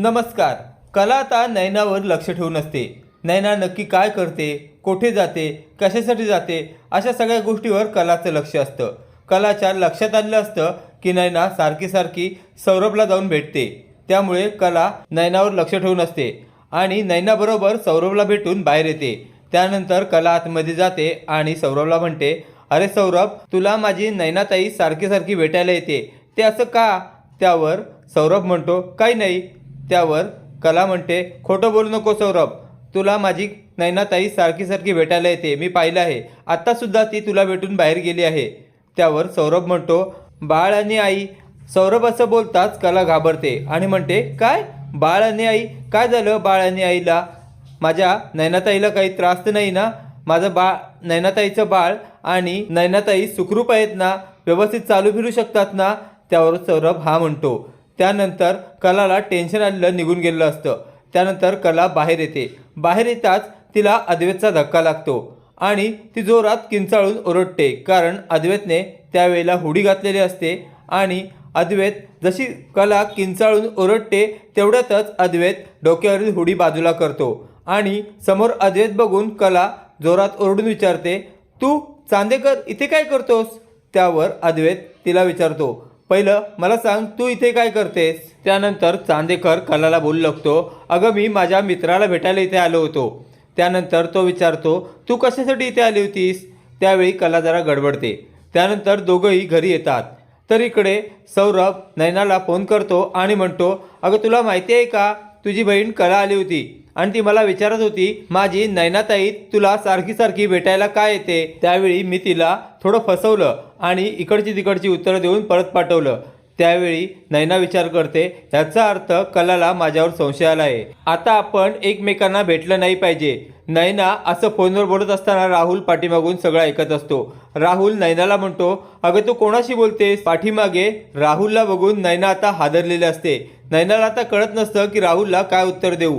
नमस्कार. कला आता नयनावर लक्ष ठेवून असते. नयना नक्की काय करते कोठे जाते कशासाठी जाते अशा सगळ्या गोष्टीवर कलाचं लक्ष असतं. कलाच्या लक्षात आलेलं असतं की नयना सारखी सारखी सौरभला जाऊन भेटते. त्यामुळे कला नयनावर लक्ष ठेवून असते आणि नयनाबरोबर सौरभला भेटून बाहेर येते. त्यानंतर कला आतमध्ये जाते आणि सौरभला म्हणते अरे सौरभ तुला माझी नयनाताई सारखी सारखी भेटायला येते. ते असं का? त्यावर सौरभ म्हणतो काही नाही. त्यावर कला म्हणते खोटं बोलू नको सौरभ. तुला माझी नैनाताई सारखी सारखी भेटायला येते. मी पाहिलं आहे. आत्तासुद्धा ती तुला भेटून बाहेर गेली आहे. त्यावर सौरभ म्हणतो बाळ आणि आई. सौरभ असं बोलताच कला घाबरते आणि म्हणते काय? बाळ आणि आई? काय झालं बाळ आणि आईला? माझ्या नैनाताईला काही त्रास तर नाही ना? माझं बाळ नैनाताईचं बाळ आणि नैनाताई सुखरूप आहेत ना? व्यवस्थित चालू फिरू शकतात ना? त्यावर सौरभ हा म्हणतो त्यानंतर कलाला टेन्शन आलेलं निघून गेलेलं असतं. त्यानंतर कला बाहेर येते. बाहेर येताच तिला अद्वैतचा धक्का लागतो आणि ती जोरात किंचाळून ओरडते कारण अद्वैतने त्यावेळेला हुडी घातलेली असते आणि अद्वैत जशी कला किंचाळून ओरडते तेवढ्यातच अद्वैत डोक्यावरील हुडी बाजूला करतो आणि समोर अद्वैत बघून कला जोरात ओरडून विचारते तू चांदेकर इथे काय करतोस? त्यावर अद्वैत तिला विचारतो. पहिलं मला सांग तू इथे काय करतेस? त्यानंतर चांदेकर कलाला बोलू लागतो अगं मी माझ्या मित्राला भेटायला इथे आलो होतो. त्यानंतर तो विचारतो तू कशासाठी इथे आली होतीस? त्यावेळी कला जरा गडबडते. त्यानंतर दोघंही घरी येतात. तर इकडे सौरभ नैनाला फोन करतो आणि म्हणतो अगं तुला माहिती आहे का? तुझी बहीण कला आली होती. आणि ती मला विचारत होती माझी नैनाताई तुला सारखी सारखी भेटायला काय येते? त्यावेळी मी तिला थोडं फसवलं आणि इकडची तिकडची उत्तरं देऊन परत पाठवलं. त्यावेळी नैना विचार करते याचा अर्थ कलाला माझ्यावर संशय आला आहे आता आपण एकमेकांना भेटलं नाही पाहिजे. नैना असं फोनवर बोलत असताना राहुल पाठीमागून सगळं ऐकत असतो. राहुल नैनाला म्हणतो अगं तू कोणाशी बोलतेस? पाठीमागे राहुलला बघून नैना आता हादरलेली असते. नैनाला आता कळत नसतं की राहुलला काय उत्तर देऊ.